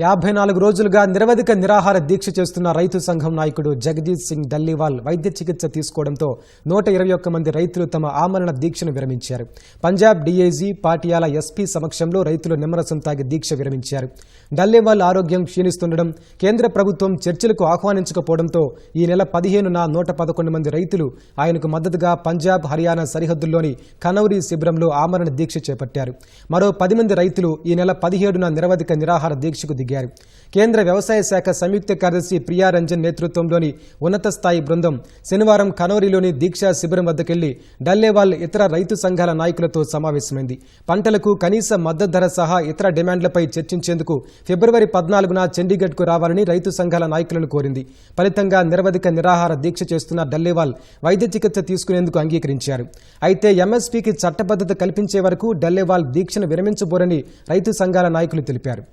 యాభై నాలుగు రోజులుగా నిరవధిక నిరాహార దీక్ష చేస్తున్న రైతు సంఘం నాయకుడు జగజీత్ సింగ్ దల్లీవాల్ వైద్య చికిత్స తీసుకోవడంతో నూట ఇరవై ఒక్క మంది రైతులు తమ ఆమరణ దీక్షను విరమించారు. పంజాబ్ డీఏజీ పాటియాల ఎస్పీ సమక్షంలో రైతులు నిమ్మరసం తాగి దీక్ష విరమించారు. డల్లీవాల్ ఆరోగ్యం క్షీణిస్తుండడం కేంద్ర ప్రభుత్వం చర్చలకు ఆహ్వానించకపోవడంతో ఈ నెల పదిహేనున నూట పదకొండు మంది రైతులు ఆయనకు మద్దతుగా పంజాబ్ హర్యానా సరిహద్దుల్లోని కనౌరి శిబిరంలో ఆమరణ దీక్ష చేపట్టారు. మరో పది మంది రైతులు ఈ నెల పదిహేడున నిరవధిక నిరాహార దీక్షకు దిగారు కేంద్ర వ్యవసాయ శాఖ సంయుక్త కార్యదర్శి ప్రియా రంజన్ నేతృత్వంలోని ఉన్నత స్థాయి బృందం శనివారం కనోరిలోని దీక్షా శిబిరం వద్దకెళ్ళి డల్లేవాల్ ఇతర రైతు సంఘాల నాయకులతో సమావేశమైంది. పంటలకు కనీస మద్దతు ధర సహా ఇతర డిమాండ్లపై చర్చించేందుకు ఫిబ్రవరి పద్నాలుగున చండీగఢ్కు రావాలని రైతు సంఘాల నాయకులను కోరింది. ఫలితంగా నిరవధిక నిరాహార దీక్ష చేస్తున్న డల్లేవాల్ వైద్య చికిత్స తీసుకునేందుకు అంగీకరించారు. అయితే ఎంఎస్పీకి చట్టబద్దత కల్పించే వరకు డల్లేవాల్ దీక్షను విరమించబోరని రైతు సంఘాల నాయకులు తెలిపారు.